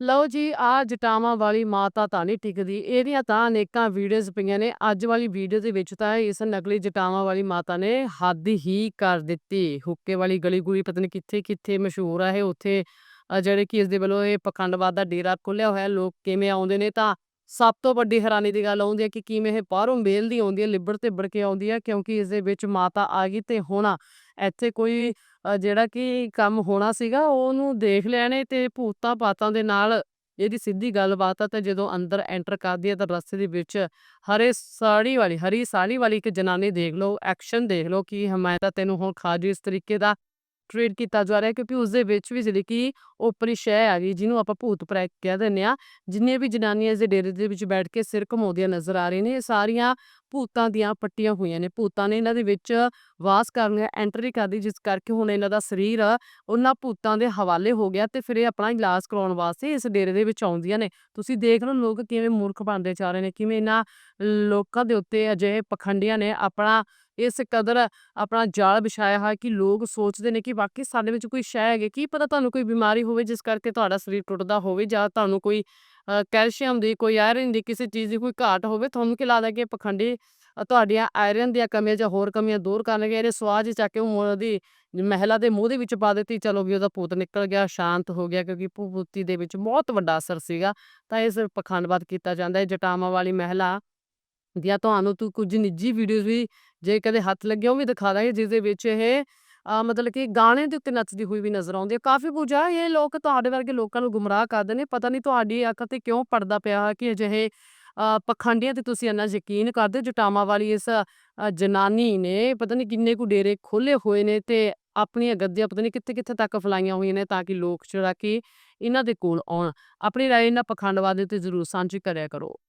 ਲਓ ਜੀ, ਆ ਜਟਾਵਾਂ ਵਾਲੀ ਮਾਤਾ ਤਾਂ ਨਹੀਂ ਟਿਕਦੀ, ਇਹਦੀਆਂ ਤਾਂ ਅਨੇਕਾਂ ਵੀਡੀਓਜ਼ ਪਈਆਂ ਨੇ, ਅੱਜ ਵਾਲੀ ਵੀਡੀਓ ਦੇ ਵਿੱਚ ਤਾਂ ਇਸ ਨਕਲੀ ਜਟਾਵਾਂ ਵਾਲੀ ਮਾਤਾ ਨੇ ਹੱਦ ਹੀ ਕਰ ਦਿੱਤੀ, ਹੁੱਕੇ ਵਾਲੀ ਗਲੀ ਗੁਲੀ ਪਤਾ ਨਹੀਂ ਕਿੱਥੇ ਕਿੱਥੇ ਮਸ਼ਹੂਰ ਆ ਇਹ, ਉੱਥੇ ਜਿਹੜੇ ਕਿ ਇਸ ਦੇ ਵੱਲੋਂ ਇਹ ਪਖੰਡਵਾਦ ਦਾ ਡੇਰਾ ਖੁੱਲਿਆ ਹੋਇਆ, ਲੋਕ ਕਿਵੇਂ ਆਉਂਦੇ ਨੇ ਤਾਂ ਸਭ ਤੋਂ ਵੱਡੀ ਹੈਰਾਨੀ ਦੀ ਗੱਲ ਆਉਂਦੀ ਹੈ ਕਿ ਕਿਵੇਂ ਇਹ ਬਾਹਰੋਂ ਮੇਲਦੀ ਆਉਂਦੀ ਹੈ ਲਿਬੜ ਤੇ ਕੇ ਆਉਂਦੀ ਹੈ ਕਿਉਂਕਿ ਇਸ ਦੇ ਵਿੱਚ ਮਾਤਾ ਆ ਗਈ ਤੇ ਹੁਣ। ਇੱਥੇ ਕੋਈ ਜਿਹੜਾ ਕਿ ਕੰਮ ਹੋਣਾ ਸੀਗਾ ਉਹਨੂੰ ਦੇਖ ਨੇ ਤੇ ਭੂਤਾਂ ਪਾਤਾਂ ਦੇ ਨਾਲ ਇਹਦੀ ਸਿੱਧੀ ਗੱਲਬਾਤ ਆ ਤੇ ਜਦੋਂ ਅੰਦਰ ਐਂਟਰ ਕਰਦੀ ਹੈ ਤਾਂ ਰਸਤੇ ਦੇ ਵਿੱਚ ਹਰੇ ਸਾੜੀ ਵਾਲੀ ਹਰੀ ਸਾੜੀ ਵਾਲੀ ਇੱਕ ਜਨਾਨੀ ਦੇਖ ਲਓ ਐਕਸ਼ਨ ਦੇਖ ਲਓ ਕਿ ਮੈਂ ਤਾਂ ਤੈਨੂੰ ਹੁਣ ਖਾ ਜੂ ਇਸ ਤਰੀਕੇ ਦਾ। ਟ੍ਰੀਟ ਕੀਤਾ ਜਾ ਰਿਹਾ ਕਿਉਂਕਿ ਉਸ ਦੇ ਵਿੱਚ ਵੀ ਜਿਹੜੀ ਕਿ ਓਪਰੀ ਸ਼ੈ ਆ ਗਈ, ਜਿਹਨੂੰ ਆਪਾਂ ਭੂਤ ਪ੍ਰੇਤ ਕਹਿ ਦਿੰਦੇ ਆ ਜਿੰਨੀਆਂ ਵੀ ਜਨਾਨੀਆਂ ਇਸ ਦੇ ਡੇਰੇ ਦੇ ਵਿੱਚ ਬੈਠ ਕੇ ਸਿਰ ਘਮਾਉਂਦੀਆਂ ਨਜ਼ਰ ਆ ਰਹੀਆਂ ਨੇ, ਇਹ ਸਾਰੀਆਂ ਭੂਤਾਂ ਦੀਆਂ ਪੱਟੀਆਂ ਹੋਈਆਂ ਨੇ। ਭੂਤਾਂ ਨੇ ਇਹਨਾਂ ਦੇ ਵਿੱਚ ਵਾਸ ਕਰਨੀਆਂ ਐਂਟਰੀ ਕਰਦੀ ਜਿਸ ਕਰਕੇ ਹੁਣ ਇਹਨਾਂ ਦਾ ਸਰੀਰ ਉਹਨਾਂ ਭੂਤਾਂ ਦੇ ਹਵਾਲੇ ਹੋ ਗਿਆ ਤੇ ਫਿਰ ਇਹ ਆਪਣਾ ਇਲਾਜ ਕਰਾਉਣ ਵਾਸਤੇ ਇਸ ਡੇਰੇ ਦੇ ਵਿੱਚ ਆਉਂਦੀਆਂ ਨੇ। ਤੁਸੀਂ ਦੇਖ ਲਓ ਲੋਕ ਕਿਵੇਂ ਮੂਰਖ ਬਣਦੇ ਜਾ ਰਹੇ ਨੇ, ਕਿਵੇਂ ਇਹਨਾਂ ਲੋਕਾਂ ਦੇ ਉੱਤੇ ਅਜਿਹੇ ਪਖੰਡੀਆਂ ਨੇ ਆਪਣਾ ਇਸ ਕਦਰ, ਆਪਣਾ ਜਾਲ ਵਿਛਾਇਆ ਹੈ ਕਿ ਲੋਕ ਸੋਚਦੇ ਨੇ ਕਿ ਵਾਕਈ ਸਾਡੇ ਵਿੱਚ ਕੋਈ ਸ਼ੈ ਹੈਗੇ ਕੀ ਪਤਾ ਤੁਹਾਨੂੰ ਕੋਈ ਬਿਮਾਰੀ ਹੋਵੇ, ਜਿਸ ਕਰਕੇ ਤੁਹਾਡਾ ਸਰੀਰ ਟੁੱਟਦਾ ਹੋਵੇ ਜਾਂ ਤੁਹਾਨੂੰ ਕੋਈ ਕੈਲਸ਼ੀਅਮ ਦੀ ਕੋਈ ਆਇਰਨ ਦੀ ਕਿਸੇ ਚੀਜ਼ ਦੀ ਕੋਈ ਘਾਟ ਹੋਵੇ ਤੁਹਾਨੂੰ ਕੀ ਲੱਗਦਾ ਕਿ ਪਖੰਡੀ ਤੁਹਾਡੀਆਂ ਆਇਰਨ ਦੀਆਂ ਕਮੀਆਂ ਜਾਂ ਹੋਰ ਕਮੀਆਂ ਦੂਰ ਕਰਨਗੇ ਇਹਨੇ ਸਵਾਦ ਚੱਕ ਕੇ ਉਹਦੀ ਮਹਿਲਾ ਦੇ ਮੂੰਹ ਦੇ ਵਿੱਚ ਪਾ ਦਿੱਤੀ, ਚਲੋ ਵੀ ਉਹਦਾ ਭੂਤ ਨਿਕਲ ਗਿਆ, ਸ਼ਾਂਤ ਹੋ ਗਿਆ ਕਿਉਂਕਿ ਭੂਤੀ ਦੇ ਵਿੱਚ ਬਹੁਤ ਵੱਡਾ ਅਸਰ ਸੀਗਾ, ਤਾਂ ਇਸ ਪਖੰਡਵਾਦ ਕੀਤਾ ਜਾਂਦਾ ਹੈ, ਜਟਾਵਾਂ ਵਾਲੀ ਮਹਿਲਾ ਦੀਆਂ ਤੁਹਾਨੂੰ ਤੂੰ ਕੁਝ ਨਿੱਜੀ ਵੀਡੀਓਜ਼ ਵੀ ਜੇ ਕਦੇ ਹੱਥ ਲੱਗਿਆ ਉਹ ਵੀ ਦਿਖਾ ਦਾਂਗੇ ਜਿਸ ਦੇ ਵਿੱਚ ਇਹ ਮਤਲਬ ਕਿ ਗਾਣੇ ਦੇ ਉੱਤੇ ਨੱਚਦੀ ਹੋਈ ਵੀ ਨਜ਼ਰ ਆਉਂਦੀ ਹੈ। ਕਾਫੀ ਪੂਜਾ ਇਹ ਲੋਕ ਤੁਹਾਡੇ ਵਰਗੇ ਲੋਕਾਂ ਨੂੰ ਗੁੰਮਰਾਹ ਕਰਦੇ ਨੇ। ਪਤਾ ਨਹੀਂ ਤੁਹਾਡੀ ਅੱਖ ਤੇ ਕਿਉਂ ਪੜਦਾ ਪਿਆ ਕਿ ਅਜਿਹੇ ਪਖੰਡੀਆਂ ਤੇ ਤੁਸੀਂ ਇੰਨਾ ਯਕੀਨ ਕਰਦੇ ਹੋ। ਜਟਾਵਾਂ ਵਾਲੀ ਇਸ ਜਨਾਨੀ ਨੇ ਪਤਾ ਨਹੀਂ ਕਿੰਨੇ ਕੁ ਡੇਰੇ ਖੋਲੇ ਹੋਏ ਨੇ ਤੇ ਆਪਣੀਆਂ ਗੱਦੀਆਂ ਪਤਾ ਨਹੀਂ ਕਿੱਥੇ ਕਿੱਥੇ ਤੱਕ ਫੈਲਾਈਆਂ ਹੋਈਆਂ ਨੇ ਤਾਂ ਕਿ ਲੋਕ ਜਿਹੜਾ ਕਿ ਇਹਨਾਂ ਦੇ ਕੋਲ ਆਉਣ। ਆਪਣੀ ਰਾਏ ਇਹਨਾਂ ਪਖੰਡਵਾਦ ਦੇ ਉੱਤੇ ਜ਼ਰੂਰ ਸਾਂਝੀ ਕਰਿਆ ਕਰੋ।